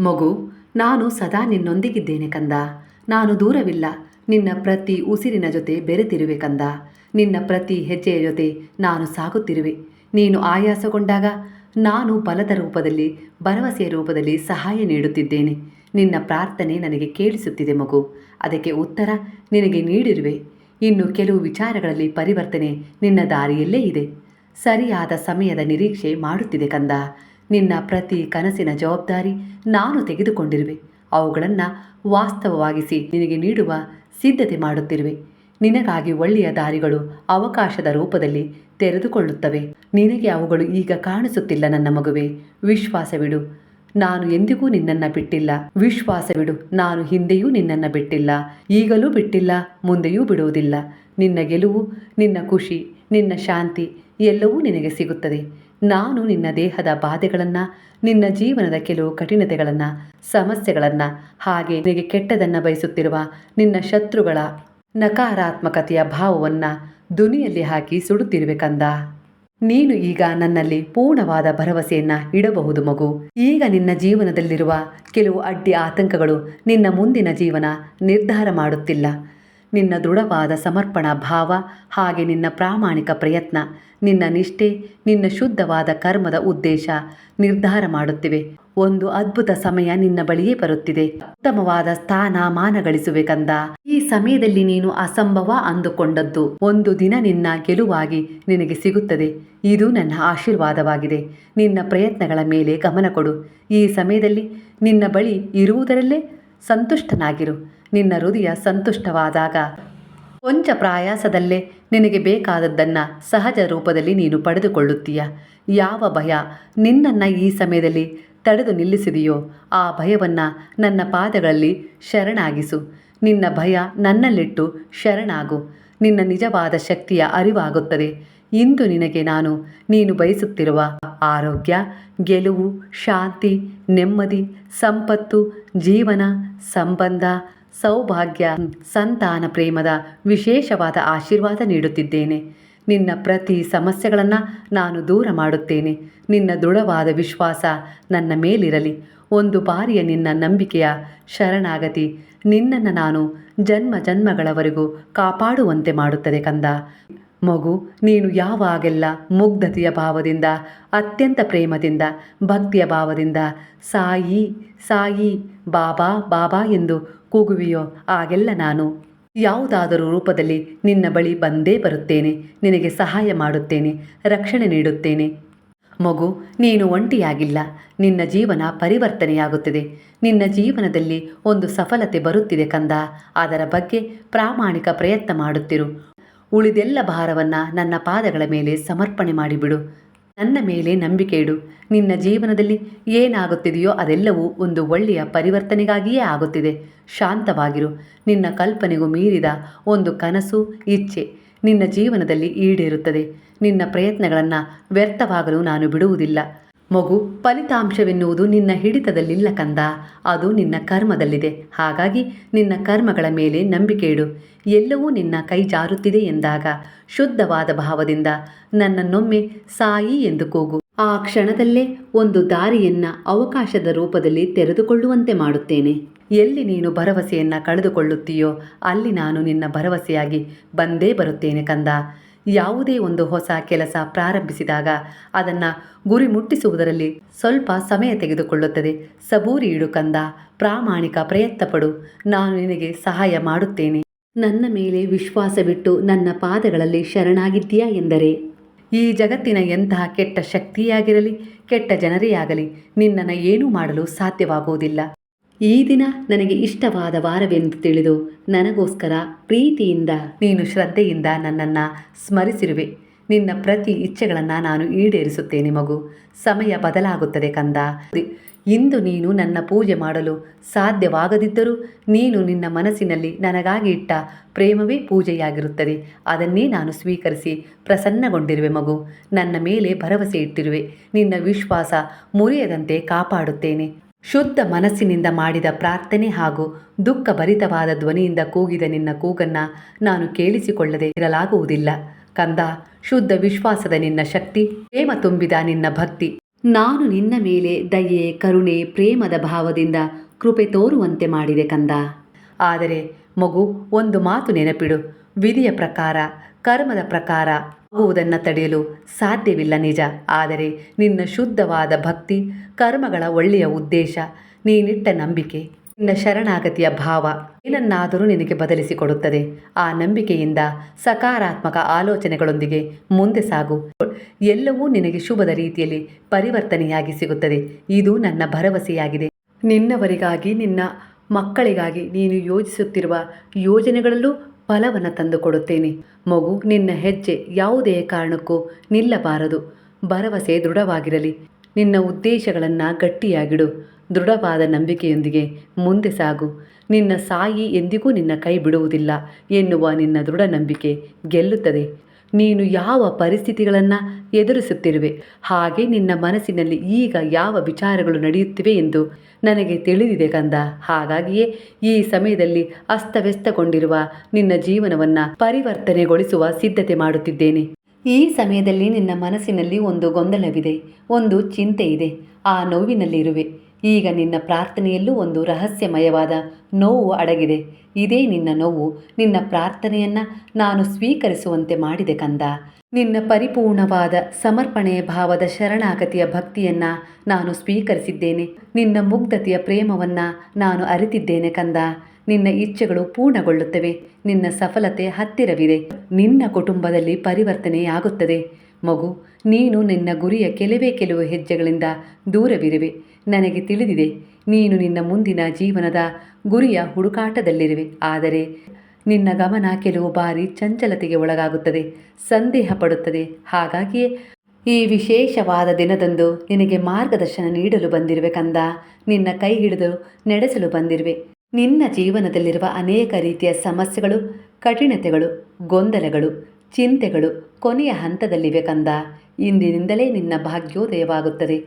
ಮಗು, ನಾನು ಸದಾ ನಿನ್ನೊಂದಿಗಿದ್ದೇನೆ ಕಂದ. ನಾನು ದೂರವಿಲ್ಲ, ನಿನ್ನ ಪ್ರತಿ ಉಸಿರಿನ ಜೊತೆ ಬೆರೆತಿರುವೆ ಕಂದ. ನಿನ್ನ ಪ್ರತಿ ಹೆಜ್ಜೆಯ ಜೊತೆ ನಾನು ಸಾಗುತ್ತಿರುವೆ. ನೀನು ಆಯಾಸಗೊಂಡಾಗ ನಾನು ಬಲದ ರೂಪದಲ್ಲಿ, ಭರವಸೆಯ ರೂಪದಲ್ಲಿ ಸಹಾಯ ನೀಡುತ್ತಿದ್ದೇನೆ. ನಿನ್ನ ಪ್ರಾರ್ಥನೆ ನನಗೆ ಕೇಳಿಸುತ್ತಿದೆ ಮಗು. ಅದಕ್ಕೆ ಉತ್ತರ ನಿನಗೆ ನೀಡಿರುವೆ. ಇನ್ನು ಕೆಲವು ವಿಚಾರಗಳಲ್ಲಿ ಪರಿವರ್ತನೆ ನಿನ್ನ ದಾರಿಯಲ್ಲೇ ಇದೆ. ಸರಿಯಾದ ಸಮಯದ ನಿರೀಕ್ಷೆ ಮಾಡುತ್ತಿದೆ ಕಂದ. ನಿನ್ನ ಪ್ರತಿ ಕನಸಿನ ಜವಾಬ್ದಾರಿ ನಾನು ತೆಗೆದುಕೊಂಡಿರುವೆ. ಅವುಗಳನ್ನು ವಾಸ್ತವವಾಗಿಸಿ ನಿನಗೆ ನೀಡುವ ಸಿದ್ಧತೆ ಮಾಡುತ್ತಿರುವೆ. ನಿನಗಾಗಿ ಒಳ್ಳೆಯ ದಾರಿಗಳು ಅವಕಾಶದ ರೂಪದಲ್ಲಿ ತೆರೆದುಕೊಳ್ಳುತ್ತವೆ. ನಿನಗೆ ಅವುಗಳು ಈಗ ಕಾಣಿಸುತ್ತಿಲ್ಲ ನನ್ನ ಮಗುವೆ. ವಿಶ್ವಾಸವಿಡು ನಾನು ಎಂದಿಗೂ ನಿನ್ನನ್ನು ಬಿಟ್ಟಿಲ್ಲ. ವಿಶ್ವಾಸವಿಡು ನಾನು ಹಿಂದೆಯೂ ನಿನ್ನನ್ನು ಬಿಟ್ಟಿಲ್ಲ. ಈಗಲೂ ಬಿಟ್ಟಿಲ್ಲ, ಮುಂದೆಯೂ ಬಿಡುವುದಿಲ್ಲ. ನಿನ್ನ ಗೆಲುವು, ನಿನ್ನ ಖುಷಿ, ನಿನ್ನ ಶಾಂತಿ ಎಲ್ಲವೂ ನಿನಗೆ ಸಿಗುತ್ತದೆ. ನಾನು ನಿನ್ನ ದೇಹದ ಬಾಧೆಗಳನ್ನು, ನಿನ್ನ ಜೀವನದ ಕೆಲವು ಕಠಿಣತೆಗಳನ್ನು, ಸಮಸ್ಯೆಗಳನ್ನು, ಹಾಗೆ ನಿನಗೆ ಕೆಟ್ಟದನ್ನು ಬಯಸುತ್ತಿರುವ ನಿನ್ನ ಶತ್ರುಗಳ ನಕಾರಾತ್ಮಕತೆಯ ಭಾವವನ್ನು ದುನಿಯಲ್ಲಿ ಹಾಕಿ ಸುಡುತ್ತಿರುವೆ ಕಂದ. ನೀನು ಈಗ ನನ್ನಲ್ಲಿ ಪೂರ್ಣವಾದ ಭರವಸೆಯನ್ನ ಇಡಬಹುದು ಮಗು. ಈಗ ನಿನ್ನ ಜೀವನದಲ್ಲಿರುವ ಕೆಲವು ಅಡ್ಡಿ ಆತಂಕಗಳು ನಿನ್ನ ಮುಂದಿನ ಜೀವನ ನಿರ್ಧಾರ ಮಾಡುತ್ತಿಲ್ಲ. ನಿನ್ನ ದೃಢವಾದ ಸಮರ್ಪಣಾ ಭಾವ ಹಾಗೆ ನಿನ್ನ ಪ್ರಾಮಾಣಿಕ ಪ್ರಯತ್ನ, ನಿನ್ನ ನಿಷ್ಠೆ, ನಿನ್ನ ಶುದ್ಧವಾದ ಕರ್ಮದ ಉದ್ದೇಶ ನಿರ್ಧಾರ ಮಾಡುತ್ತಿವೆ. ಒಂದು ಅದ್ಭುತ ಸಮಯ ನಿನ್ನ ಬಳಿಯೇ ಬರುತ್ತಿದೆ. ಉತ್ತಮವಾದ ಸ್ಥಾನ ಮಾನ ಗಳಿಸುವೆ ಕಂದ. ಈ ಸಮಯದಲ್ಲಿ ನೀನು ಅಸಂಭವ ಅಂದುಕೊಂಡದ್ದು. ಒಂದು ದಿನ ನಿನ್ನ ಗೆಲುವಾಗಿ ನಿನಗೆ ಸಿಗುತ್ತದೆ. ಇದು ನನ್ನ ಆಶೀರ್ವಾದವಾಗಿದೆ. ನಿನ್ನ ಪ್ರಯತ್ನಗಳ ಮೇಲೆ ಗಮನ ಕೊಡು. ಈ ಸಮಯದಲ್ಲಿ ನಿನ್ನ ಬಳಿ ಇರುವುದರಲ್ಲೇ ಸಂತುಷ್ಟನಾಗಿರು. ನಿನ್ನ ಹೃದಯ ಸಂತುಷ್ಟವಾದಾಗ ಕೊಂಚ ಪ್ರಾಯಾಸದಲ್ಲೇ ನಿನಗೆ ಬೇಕಾದದ್ದನ್ನು ಸಹಜ ರೂಪದಲ್ಲಿ ನೀನು ಪಡೆದುಕೊಳ್ಳುತ್ತೀಯ. ಯಾವ ಭಯ ನಿನ್ನನ್ನು ಈ ಸಮಯದಲ್ಲಿ ತಡೆದು ನಿಲ್ಲಿಸಿದೆಯೋ ಆ ಭಯವನ್ನು ನನ್ನ ಪಾದಗಳಲ್ಲಿ ಶರಣಾಗಿಸು. ನಿನ್ನ ಭಯ ನನ್ನಲ್ಲಿಟ್ಟು ಶರಣಾಗು. ನಿನ್ನ ನಿಜವಾದ ಶಕ್ತಿಯ ಅರಿವಾಗುತ್ತದೆ. ಇಂದು ನಿನಗೆ ನಾನು, ನೀನು ಬಯಸುತ್ತಿರುವ ಆರೋಗ್ಯ, ಗೆಲುವು, ಶಾಂತಿ, ನೆಮ್ಮದಿ, ಸಂಪತ್ತು, ಜೀವನ, ಸಂಬಂಧ, ಸೌಭಾಗ್ಯ, ಸಂತಾನ ಪ್ರೇಮದ ವಿಶೇಷವಾದ ಆಶೀರ್ವಾದ ನೀಡುತ್ತಿದ್ದೇನೆ. ನಿನ್ನ ಪ್ರತಿ ಸಮಸ್ಯೆಗಳನ್ನು ನಾನು ದೂರ ಮಾಡುತ್ತೇನೆ. ನಿನ್ನ ದೃಢವಾದ ವಿಶ್ವಾಸ ನನ್ನ ಮೇಲಿರಲಿ. ಒಂದು ಬಾರಿಯ ನಿನ್ನ ನಂಬಿಕೆಯ ಶರಣಾಗತಿ ನಿನ್ನನ್ನು ನಾನು ಜನ್ಮ ಜನ್ಮಗಳವರೆಗೂ ಕಾಪಾಡುವಂತೆ ಮಾಡುತ್ತದೆ ಕಂದ. ಮಗು, ನೀನು ಯಾವಾಗೆಲ್ಲ ಮುಗ್ಧತೆಯ ಭಾವದಿಂದ, ಅತ್ಯಂತ ಪ್ರೇಮದಿಂದ, ಭಕ್ತಿಯ ಭಾವದಿಂದ, ಸಾಯಿ ಸಾಯಿ, ಬಾಬಾ ಬಾಬಾ ಎಂದು ಕೂಗುವಿಯೋ, ಆಗೆಲ್ಲ ನಾನು. ಯಾವುದಾದರೂ ರೂಪದಲ್ಲಿ ನಿನ್ನ ಬಳಿ ಬಂದೇ ಬರುತ್ತೇನೆ, ನಿನಗೆ ಸಹಾಯ ಮಾಡುತ್ತೇನೆ, ರಕ್ಷಣೆ ನೀಡುತ್ತೇನೆ. ಮಗು, ನೀನು ಒಂಟಿಯಾಗಿಲ್ಲ, ನಿನ್ನ ಜೀವನ ಪರಿವರ್ತನೆಯಾಗುತ್ತಿದೆ. ನಿನ್ನ ಜೀವನದಲ್ಲಿ ಒಂದು ಸಫಲತೆ ಬರುತ್ತಿದೆ ಕಂದ, ಅದರ ಬಗ್ಗೆ ಪ್ರಾಮಾಣಿಕ ಪ್ರಯತ್ನ ಮಾಡುತ್ತಿರು. ಉಳಿದೆಲ್ಲ ಭಾರವನ್ನು ನನ್ನ ಪಾದಗಳ ಮೇಲೆ ಸಮರ್ಪಣೆ ಮಾಡಿಬಿಡು. ನನ್ನ ಮೇಲೆ ನಂಬಿಕೆ ಇಡು. ನಿನ್ನ ಜೀವನದಲ್ಲಿ ಏನಾಗುತ್ತಿದೆಯೋ ಅದೆಲ್ಲವೂ ಒಂದು ಒಳ್ಳೆಯ ಪರಿವರ್ತನೆಗಾಗಿಯೇ ಆಗುತ್ತಿದೆ. ಶಾಂತವಾಗಿರು. ನಿನ್ನ ಕಲ್ಪನೆಗೂ ಮೀರಿದ ಒಂದು ಕನಸು, ಇಚ್ಛೆ ನಿನ್ನ ಜೀವನದಲ್ಲಿ ಈಡೇರುತ್ತದೆ. ನಿನ್ನ ಪ್ರಯತ್ನಗಳನ್ನು ವ್ಯರ್ಥವಾಗಲು ನಾನು ಬಿಡುವುದಿಲ್ಲ. ಮಗು ಫಲಿತಾಂಶವೆನ್ನುವುದು ನಿನ್ನ ಹಿಡಿತದಲ್ಲಿಲ್ಲ ಕಂದ. ಅದು ನಿನ್ನ ಕರ್ಮದಲ್ಲಿದೆ. ಹಾಗಾಗಿ ನಿನ್ನ ಕರ್ಮಗಳ ಮೇಲೆ ನಂಬಿಕೆ ಇಡು. ಎಲ್ಲವೂ ನಿನ್ನ ಕೈ ಜಾರುತ್ತಿದೆ ಎಂದಾಗ ಶುದ್ಧವಾದ ಭಾವದಿಂದ ನನ್ನನ್ನೊಮ್ಮೆ ಸಾಯಿ ಎಂದು ಕೂಗು. ಆ ಕ್ಷಣದಲ್ಲೇ ಒಂದು ದಾರಿಯನ್ನ ಅವಕಾಶದ ರೂಪದಲ್ಲಿ ತೆರೆದುಕೊಳ್ಳುವಂತೆ ಮಾಡುತ್ತೇನೆ. ಎಲ್ಲಿ ನೀನು ಭರವಸೆಯನ್ನು ಕಳೆದುಕೊಳ್ಳುತ್ತೀಯೋ ಅಲ್ಲಿ ನಾನು ನಿನ್ನ ಭರವಸೆಯಾಗಿ ಬಂದೇ ಬರುತ್ತೇನೆ ಕಂದ. ಯಾವುದೇ ಒಂದು ಹೊಸ ಕೆಲಸ ಪ್ರಾರಂಭಿಸಿದಾಗ ಅದನ್ನು ಗುರಿ ಮುಟ್ಟಿಸುವುದರಲ್ಲಿ ಸ್ವಲ್ಪ ಸಮಯ ತೆಗೆದುಕೊಳ್ಳುತ್ತದೆ. ಸಬೂರಿ ಇಡು ಕಂದ, ಪ್ರಾಮಾಣಿಕ ಪ್ರಯತ್ನಪಡು ನಾನು ನಿನಗೆ ಸಹಾಯ ಮಾಡುತ್ತೇನೆ. ನನ್ನ ಮೇಲೆ ವಿಶ್ವಾಸವಿಟ್ಟು ನನ್ನ ಪಾದಗಳಲ್ಲಿ ಶರಣಾಗಿದ್ದೀಯಾ ಎಂದರೆ, ಈ ಜಗತ್ತಿನ ಎಂತಹ ಕೆಟ್ಟ ಶಕ್ತಿಯಾಗಿರಲಿ, ಕೆಟ್ಟ ಜನರೇ ಆಗಲಿ, ನಿನ್ನನ್ನು ಏನೂ ಮಾಡಲು ಸಾಧ್ಯವಾಗುವುದಿಲ್ಲ. ಈ ದಿನ ನನಗೆ ಇಷ್ಟವಾದ ವಾರವೆಂದು ತಿಳಿದು ನನಗೋಸ್ಕರ ಪ್ರೀತಿಯಿಂದ ನೀನು ಶ್ರದ್ಧೆಯಿಂದ ನನ್ನನ್ನು ಸ್ಮರಿಸಿರುವೆ. ನಿನ್ನ ಪ್ರತಿ ಇಚ್ಛೆಗಳನ್ನು ನಾನು ಈಡೇರಿಸುತ್ತೇನೆ ಮಗು. ಸಮಯ ಬದಲಾಗುತ್ತದೆ ಕಂದ. ಇಂದು ನೀನು ನನ್ನ ಪೂಜೆ ಮಾಡಲು ಸಾಧ್ಯವಾಗದಿದ್ದರೂ ನೀನು ನಿನ್ನ ಮನಸ್ಸಿನಲ್ಲಿ ನನಗಾಗಿ ಇಟ್ಟ ಪ್ರೇಮವೇ ಪೂಜೆಯಾಗಿರುತ್ತದೆ. ಅದನ್ನೇ ನಾನು ಸ್ವೀಕರಿಸಿ ಪ್ರಸನ್ನಗೊಂಡಿರುವೆ ಮಗು. ನನ್ನ ಮೇಲೆ ಭರವಸೆ ಇಟ್ಟಿರುವೆ. ನಿನ್ನ ವಿಶ್ವಾಸ ಮುರಿಯದಂತೆ ಕಾಪಾಡುತ್ತೇನೆ. ಶುದ್ಧ ಮನಸ್ಸಿನಿಂದ ಮಾಡಿದ ಪ್ರಾರ್ಥನೆ ಹಾಗೂ ದುಃಖ ಭರಿತವಾದ ಧ್ವನಿಯಿಂದ ಕೂಗಿದ ನಿನ್ನ ಕೂಗನ್ನ ನಾನು ಕೇಳಿಸಿಕೊಳ್ಳದೆ ಇರಲಾಗುವುದಿಲ್ಲ. ಕಂದ, ಶುದ್ಧ ವಿಶ್ವಾಸದ ನಿನ್ನ ಶಕ್ತಿ, ಪ್ರೇಮ ತುಂಬಿದ ನಿನ್ನ ಭಕ್ತಿ. ನಾನು ನಿನ್ನ ಮೇಲೆ ದಯೆ, ಕರುಣೆ, ಪ್ರೇಮದ ಭಾವದಿಂದ ಕೃಪೆ ತೋರುವಂತೆ ಮಾಡಿದೆ ಕಂದ. ಆದರೆ ಮಗು, ಒಂದು ಮಾತು ನೆನಪಿಡು. ವಿಧಿಯ ಪ್ರಕಾರ, ಕರ್ಮದ ಪ್ರಕಾರ ಆಗುವುದನ್ನು ತಡೆಯಲು ಸಾಧ್ಯವಿಲ್ಲ ನಿಜ. ಆದರೆ ನಿನ್ನ ಶುದ್ಧವಾದ ಭಕ್ತಿ, ಕರ್ಮಗಳ ಒಳ್ಳೆಯ ಉದ್ದೇಶ, ನೀನಿಟ್ಟ ನಂಬಿಕೆ, ನಿನ್ನ ಶರಣಾಗತಿಯ ಭಾವ ಏನನ್ನಾದರೂ ನಿನಗೆ ಬದಲಿಸಿಕೊಡುತ್ತದೆ. ಆ ನಂಬಿಕೆಯಿಂದ ಸಕಾರಾತ್ಮಕ ಆಲೋಚನೆಗಳೊಂದಿಗೆ ಮುಂದೆ ಸಾಗು. ಎಲ್ಲವೂ ನಿನಗೆ ಶುಭದ ರೀತಿಯಲ್ಲಿ ಪರಿವರ್ತನೆಯಾಗಿ ಸಿಗುತ್ತದೆ. ಇದು ನನ್ನ ಭರವಸೆಯಾಗಿದೆ. ನಿನ್ನವರಿಗಾಗಿ, ನಿನ್ನ ಮಕ್ಕಳಿಗಾಗಿ ನೀನು ಯೋಜಿಸುತ್ತಿರುವ ಯೋಜನೆಗಳಲ್ಲೂ ಫಲವನ್ನು ತಂದುಕೊಡುತ್ತೇನೆ. ಮಗು, ನಿನ್ನ ಹೆಜ್ಜೆ ಯಾವುದೇ ಕಾರಣಕ್ಕೂ ನಿಲ್ಲಬಾರದು. ಭರವಸೆ ದೃಢವಾಗಿರಲಿ. ನಿನ್ನ ಉದ್ದೇಶಗಳನ್ನು ಗಟ್ಟಿಯಾಗಿಡು. ದೃಢವಾದ ನಂಬಿಕೆಯೊಂದಿಗೆ ಮುಂದೆ ಸಾಗು. ನಿನ್ನ ಸಾಯಿ ಎಂದಿಗೂ ನಿನ್ನ ಕೈ ಬಿಡುವುದಿಲ್ಲ ಎನ್ನುವ ನಿನ್ನ ದೃಢ ನಂಬಿಕೆ ಗೆಲ್ಲುತ್ತದೆ. ನೀನು ಯಾವ ಪರಿಸ್ಥಿತಿಗಳನ್ನು ಎದುರಿಸುತ್ತಿರುವೆ? ಹಾಗೆ ನಿನ್ನ ಮನಸ್ಸಿನಲ್ಲಿ ಈಗ ಯಾವ ವಿಚಾರಗಳು ನಡೆಯುತ್ತಿವೆ ಎಂದು ನನಗೆ ತಿಳಿದಿದೆ ಕಂದ. ಹಾಗಾಗಿಯೇ ಈ ಸಮಯದಲ್ಲಿ ಅಸ್ತವ್ಯಸ್ತಗೊಂಡಿರುವ ನಿನ್ನ ಜೀವನವನ್ನು ಪರಿವರ್ತನೆಗೊಳಿಸುವ ಸಿದ್ಧತೆ ಮಾಡುತ್ತಿದ್ದೇನೆ. ಈ ಸಮಯದಲ್ಲಿ ನಿನ್ನ ಮನಸ್ಸಿನಲ್ಲಿ ಒಂದು ಗೊಂದಲವಿದೆ, ಒಂದು ಚಿಂತೆ ಇದೆ ಆ ನೋವಿನಲ್ಲಿರುವೆ. ಈಗ ನಿನ್ನ ಪ್ರಾರ್ಥನೆಯಲ್ಲೂ ಒಂದು ರಹಸ್ಯಮಯವಾದ ನೋವು ಅಡಗಿದೆ. ಇದೇ ನಿನ್ನ ನೋವು. ನಿನ್ನ ಪ್ರಾರ್ಥನೆಯನ್ನ ನಾನು ಸ್ವೀಕರಿಸುವಂತೆ ಮಾಡಿದೆ ಕಂದ. ನಿನ್ನ ಪರಿಪೂರ್ಣವಾದ ಸಮರ್ಪಣೆ ಭಾವದ ಶರಣಾಗತಿಯ ಭಕ್ತಿಯನ್ನ ನಾನು ಸ್ವೀಕರಿಸಿದ್ದೇನೆ. ನಿನ್ನ ಮುಗ್ಧತೆಯ ಪ್ರೇಮವನ್ನ ನಾನು ಅರಿತಿದ್ದೇನೆ ಕಂದ. ನಿನ್ನ ಇಚ್ಛೆಗಳು ಪೂರ್ಣಗೊಳ್ಳುತ್ತವೆ. ನಿನ್ನ ಸಫಲತೆ ಹತ್ತಿರವಿದೆ. ನಿನ್ನ ಕುಟುಂಬದಲ್ಲಿ ಪರಿವರ್ತನೆಯಾಗುತ್ತದೆ. ಮಗು, ನೀನು ನಿನ್ನ ಗುರಿಯ ಕೆಲವೇ ಕೆಲವು ಹೆಜ್ಜೆಗಳಿಂದ ದೂರವಿರುವೆ. ನನಗೆ ತಿಳಿದಿದೆ, ನೀನು ನಿನ್ನ ಮುಂದಿನ ಜೀವನದ ಗುರಿಯ ಹುಡುಕಾಟದಲ್ಲಿರುವೆ. ಆದರೆ ನಿನ್ನ ಗಮನ ಕೆಲವು ಬಾರಿ ಚಂಚಲತೆಗೆ ಒಳಗಾಗುತ್ತದೆ, ಸಂದೇಹ ಪಡುತ್ತದೆ. ಹಾಗಾಗಿಯೇ ಈ ವಿಶೇಷವಾದ ದಿನದಂದು ನಿನಗೆ ಮಾರ್ಗದರ್ಶನ ನೀಡಲು ಬಂದಿರುವೆ ಕಂದ. ನಿನ್ನ ಕೈ ಹಿಡಿದು ನಡೆಸಲು ಬಂದಿರುವೆ. ನಿನ್ನ ಜೀವನದಲ್ಲಿರುವ ಅನೇಕ ರೀತಿಯ ಸಮಸ್ಯೆಗಳು, ಕಠಿಣತೆಗಳು, ಗೊಂದಲಗಳು ಚಿಂತೆಗಳು ಕೊನೆಯ ಹಂತದಲ್ಲಿವೆ ಕಂದ. ಇಂದಿನಿಂದಲೇ ನಿನ್ನ ಭಾಗ್ಯೋದಯವಾಗುತ್ತದೆ.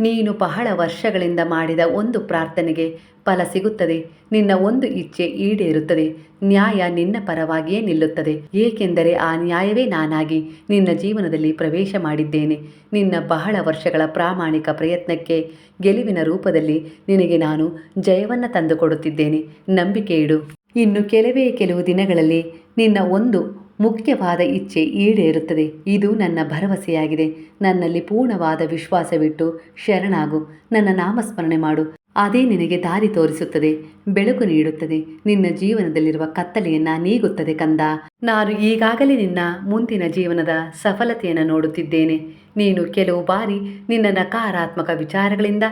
ನೀನು ಬಹಳ ವರ್ಷಗಳಿಂದ ಮಾಡಿದ ಒಂದು ಪ್ರಾರ್ಥನೆಗೆ ಫಲ ಸಿಗುತ್ತದೆ. ನಿನ್ನ ಒಂದು ಇಚ್ಛೆ ಈಡೇರುತ್ತದೆ. ನ್ಯಾಯ ನಿನ್ನ ಪರವಾಗಿಯೇ ನಿಲ್ಲುತ್ತದೆ. ಏಕೆಂದರೆ ಆ ನ್ಯಾಯವೇ ನಾನಾಗಿ ನಿನ್ನ ಜೀವನದಲ್ಲಿ ಪ್ರವೇಶ ಮಾಡಿದ್ದೇನೆ. ನಿನ್ನ ಬಹಳ ವರ್ಷಗಳ ಪ್ರಾಮಾಣಿಕ ಪ್ರಯತ್ನಕ್ಕೆ ಗೆಲುವಿನ ರೂಪದಲ್ಲಿ ನಿನಗೆ ನಾನು ಜಯವನ್ನು ತಂದುಕೊಡುತ್ತಿದ್ದೇನೆ. ನಂಬಿಕೆ ಇಡು. ಇನ್ನು ಕೆಲವೇ ಕೆಲವು ದಿನಗಳಲ್ಲಿ ನಿನ್ನ ಒಂದು ಮುಖ್ಯವಾದ ಇಚ್ಛೆ ಈಡೇರುತ್ತದೆ. ಇದು ನನ್ನ ಭರವಸೆಯಾಗಿದೆ. ನನ್ನಲ್ಲಿ ಪೂರ್ಣವಾದ ವಿಶ್ವಾಸವಿಟ್ಟು ಶರಣಾಗು. ನನ್ನ ನಾಮಸ್ಮರಣೆ ಮಾಡು. ಅದೇ ನಿನಗೆ ದಾರಿ ತೋರಿಸುತ್ತದೆ. ಬೆಳಕು ನೀಡುತ್ತದೆ. ನಿನ್ನ ಜೀವನದಲ್ಲಿರುವ ಕತ್ತಲೆಯನ್ನ ನೀಗುತ್ತದೆ ಕಂದ. ನಾನು ಈಗಾಗಲೇ ನಿನ್ನ ಮುಂದಿನ ಜೀವನದ ಸಫಲತೆಯನ್ನು ನೋಡುತ್ತಿದ್ದೇನೆ. ನೀನು ಕೆಲವು ಬಾರಿ ನಿನ್ನ ನಕಾರಾತ್ಮಕ ವಿಚಾರಗಳಿಂದ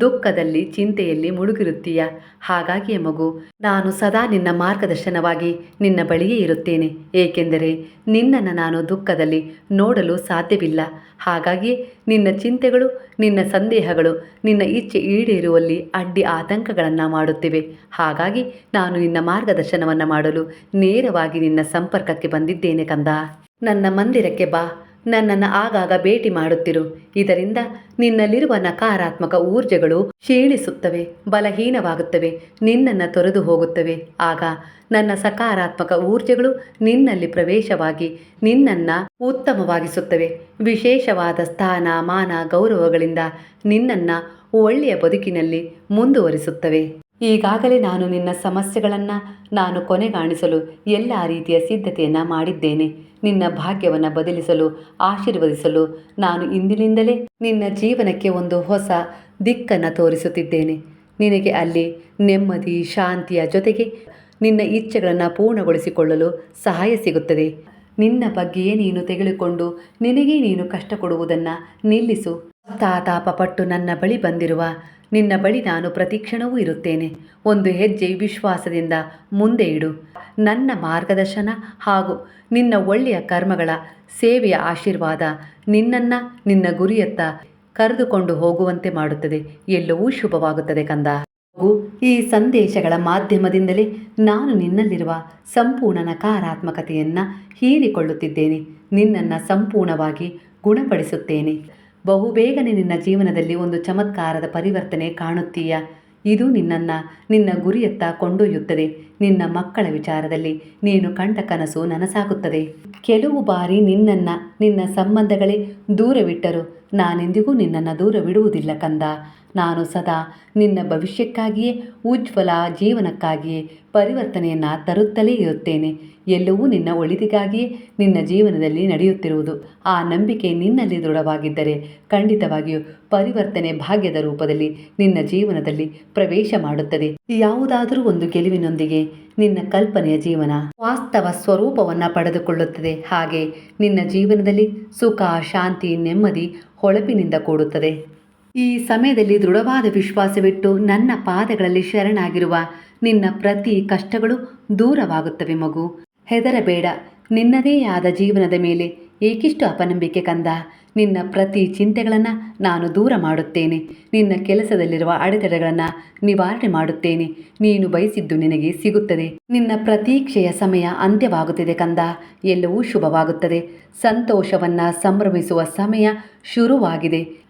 ದುಃಖದಲ್ಲಿ, ಚಿಂತೆಯಲ್ಲಿ ಮುಳುಗಿರುತ್ತೀಯ. ಹಾಗಾಗಿಯೇ ಮಗು, ನಾನು ಸದಾ ನಿನ್ನ ಮಾರ್ಗದರ್ಶನವಾಗಿ ನಿನ್ನ ಬಳಿಯೇ ಇರುತ್ತೇನೆ. ಏಕೆಂದರೆ ನಿನ್ನನ್ನು ನಾನು ದುಃಖದಲ್ಲಿ ನೋಡಲು ಸಾಧ್ಯವಿಲ್ಲ. ಹಾಗಾಗಿ ನಿನ್ನ ಚಿಂತೆಗಳು, ನಿನ್ನ ಸಂದೇಹಗಳು, ನಿನ್ನ ಇಚ್ಛೆ ಈಡೇರುವಲ್ಲಿ ಅಡ್ಡಿ ಆತಂಕಗಳನ್ನು ಮಾಡುತ್ತಿವೆ. ಹಾಗಾಗಿ ನಾನು ನಿನ್ನ ಮಾರ್ಗದರ್ಶನವನ್ನು ಮಾಡಲು ನೇರವಾಗಿ ನಿನ್ನ ಸಂಪರ್ಕಕ್ಕೆ ಬಂದಿದ್ದೇನೆ ಕಂದ. ನನ್ನ ಮಂದಿರಕ್ಕೆ ಬಾ. ನನ್ನನ್ನು ಆಗಾಗ ಭೇಟಿ ಮಾಡುತ್ತಿರು. ಇದರಿಂದ ನಿನ್ನಲ್ಲಿರುವ ನಕಾರಾತ್ಮಕ ಊರ್ಜೆಗಳು ಕ್ಷೀಣಿಸುತ್ತವೆ ಬಲಹೀನವಾಗುತ್ತವೆ, ನಿನ್ನನ್ನು ತೊರೆದು ಹೋಗುತ್ತವೆ. ಆಗ ನನ್ನ ಸಕಾರಾತ್ಮಕ ಊರ್ಜೆಗಳು ನಿನ್ನಲ್ಲಿ ಪ್ರವೇಶವಾಗಿ ನಿನ್ನನ್ನು ಉತ್ತಮವಾಗಿಸುತ್ತವೆ. ವಿಶೇಷವಾದ ಸ್ಥಾನ, ಮಾನ, ಗೌರವಗಳಿಂದ ನಿನ್ನನ್ನು ಒಳ್ಳೆಯ ಬದುಕಿನಲ್ಲಿ ಮುಂದುವರಿಸುತ್ತವೆ. ಈಗಾಗಲೇ ನಾನು ನಿನ್ನ ಸಮಸ್ಯೆಗಳನ್ನು ನಾನು ಕೊನೆಗಾಣಿಸಲು ಎಲ್ಲ ರೀತಿಯ ಸಿದ್ಧತೆಯನ್ನು ಮಾಡಿದ್ದೇನೆ. ನಿನ್ನ ಭಾಗ್ಯವನ್ನು ಬದಲಿಸಲು, ಆಶೀರ್ವದಿಸಲು ನಾನು ಇಂದಿನಿಂದಲೇ ನಿನ್ನ ಜೀವನಕ್ಕೆ ಒಂದು ಹೊಸ ದಿಕ್ಕನ್ನು ತೋರಿಸುತ್ತಿದ್ದೇನೆ. ನಿನಗೆ ಅಲ್ಲಿ ನೆಮ್ಮದಿ, ಶಾಂತಿಯ ಜೊತೆಗೆ ನಿನ್ನ ಇಚ್ಛೆಗಳನ್ನು ಪೂರ್ಣಗೊಳಿಸಿಕೊಳ್ಳಲು ಸಹಾಯ ಸಿಗುತ್ತದೆ. ನಿನ್ನ ಬಗ್ಗೆಯೇ ನೀನು ತೆಗೆದುಕೊಂಡು ನಿನಗೇ ನೀನು ಕಷ್ಟ ಕೊಡುವುದನ್ನು ನಿಲ್ಲಿಸು. ತಾತಾಪ ಪಟ್ಟು ನನ್ನ ಬಳಿ ಬಂದಿರುವ ನಿನ್ನ ಬಳಿ ನಾನು ಪ್ರತಿಕ್ಷಣವೂ ಇರುತ್ತೇನೆ. ಒಂದು ಹೆಜ್ಜೆ ವಿಶ್ವಾಸದಿಂದ ಮುಂದೆ ಇಡು. ನನ್ನ ಮಾರ್ಗದರ್ಶನ ಹಾಗೂ ನಿನ್ನ ಒಳ್ಳೆಯ ಕರ್ಮಗಳ ಸೇವೆಯ ಆಶೀರ್ವಾದ ನಿನ್ನನ್ನು ನಿನ್ನ ಗುರಿಯತ್ತ ಕರೆದುಕೊಂಡು ಹೋಗುವಂತೆ ಮಾಡುತ್ತದೆ. ಎಲ್ಲವೂ ಶುಭವಾಗುತ್ತದೆ ಕಂದ. ಹಾಗೂ ಈ ಸಂದೇಶಗಳ ಮಾಧ್ಯಮದಿಂದಲೇ ನಾನು ನಿನ್ನಲ್ಲಿರುವ ಸಂಪೂರ್ಣ ನಕಾರಾತ್ಮಕತೆಯನ್ನು ಹೀರಿಕೊಳ್ಳುತ್ತಿದ್ದೇನೆ. ನಿನ್ನನ್ನು ಸಂಪೂರ್ಣವಾಗಿ ಗುಣಪಡಿಸುತ್ತೇನೆ. ಬಹುಬೇಗನೆ ನಿನ್ನ ಜೀವನದಲ್ಲಿ ಒಂದು ಚಮತ್ಕಾರದ ಪರಿವರ್ತನೆ ಕಾಣುತ್ತೀಯ? ಇದು ನಿನ್ನನ್ನು ನಿನ್ನ ಗುರಿಯತ್ತ ಕೊಂಡೊಯ್ಯುತ್ತದೆ. ನಿನ್ನ ಮಕ್ಕಳ ವಿಚಾರದಲ್ಲಿ ನೀನು ಕಂಡ ಕನಸು ನನಸಾಗುತ್ತದೆ. ಕೆಲವು ಬಾರಿ ನಿನ್ನನ್ನು, ನಿನ್ನ ಸಂಬಂಧಗಳೇ ದೂರವಿಟ್ಟರು. ನಾನೆಂದಿಗೂ ನಿನ್ನನ್ನು ದೂರವಿಡುವುದಿಲ್ಲ ಕಂದ. ನಾನು ಸದಾ ನಿನ್ನ ಭವಿಷ್ಯಕ್ಕಾಗಿಯೇ, ಉಜ್ವಲ ಜೀವನಕ್ಕಾಗಿಯೇ ಪರಿವರ್ತನೆಯನ್ನು ತರುತ್ತಲೇ ಇರುತ್ತೇನೆ. ಎಲ್ಲವೂ ನಿನ್ನ ಒಳಿತಿಗಾಗಿಯೇ ನಿನ್ನ ಜೀವನದಲ್ಲಿ ನಡೆಯುತ್ತಿರುವುದು. ಆ ನಂಬಿಕೆ ನಿನ್ನಲ್ಲಿ ದೃಢವಾಗಿದ್ದರೆ ಖಂಡಿತವಾಗಿಯೂ ಪರಿವರ್ತನೆ ಭಾಗ್ಯದ ರೂಪದಲ್ಲಿ ನಿನ್ನ ಜೀವನದಲ್ಲಿ ಪ್ರವೇಶ ಮಾಡುತ್ತದೆ. ಯಾವುದಾದರೂ ಒಂದು ಗೆಲುವಿನೊಂದಿಗೆ ನಿನ್ನ ಕಲ್ಪನೆಯ ಜೀವನ ವಾಸ್ತವ ಸ್ವರೂಪವನ್ನು ಪಡೆದುಕೊಳ್ಳುತ್ತದೆ. ಹಾಗೆ ನಿನ್ನ ಜೀವನದಲ್ಲಿ ಸುಖ, ಶಾಂತಿ, ನೆಮ್ಮದಿ ಹೊಳಪಿನಿಂದ ಕೂಡುತ್ತದೆ. ಈ ಸಮಯದಲ್ಲಿ ದೃಢವಾದ ವಿಶ್ವಾಸವಿಟ್ಟು ನನ್ನ ಪಾದಗಳಲ್ಲಿ ಶರಣಾಗಿರುವ ನಿನ್ನ ಪ್ರತಿ ಕಷ್ಟಗಳು ದೂರವಾಗುತ್ತವೆ ಮಗು. ಹೆದರಬೇಡ. ನಿನ್ನದೇ ಆದ ಜೀವನದ ಮೇಲೆ ಏಕಿಷ್ಟು ಅಪನಂಬಿಕೆ ಕಂದ. ನಿನ್ನ ಪ್ರತಿ ಚಿಂತೆಗಳನ್ನು ನಾನು ದೂರ ಮಾಡುತ್ತೇನೆ. ನಿನ್ನ ಕೆಲಸದಲ್ಲಿರುವ ಅಡೆತಡೆಗಳನ್ನು ನಿವಾರಣೆ ಮಾಡುತ್ತೇನೆ. ನೀನು ಬಯಸಿದ್ದು ನಿನಗೆ ಸಿಗುತ್ತದೆ. ನಿನ್ನ ಪ್ರತೀಕ್ಷೆಯ ಸಮಯ ಅಂತ್ಯವಾಗುತ್ತಿದೆ ಕಂದ. ಎಲ್ಲವೂ ಶುಭವಾಗುತ್ತದೆ. ಸಂತೋಷವನ್ನು ಸಂಭ್ರಮಿಸುವ ಸಮಯ ಶುರುವಾಗಿದೆ.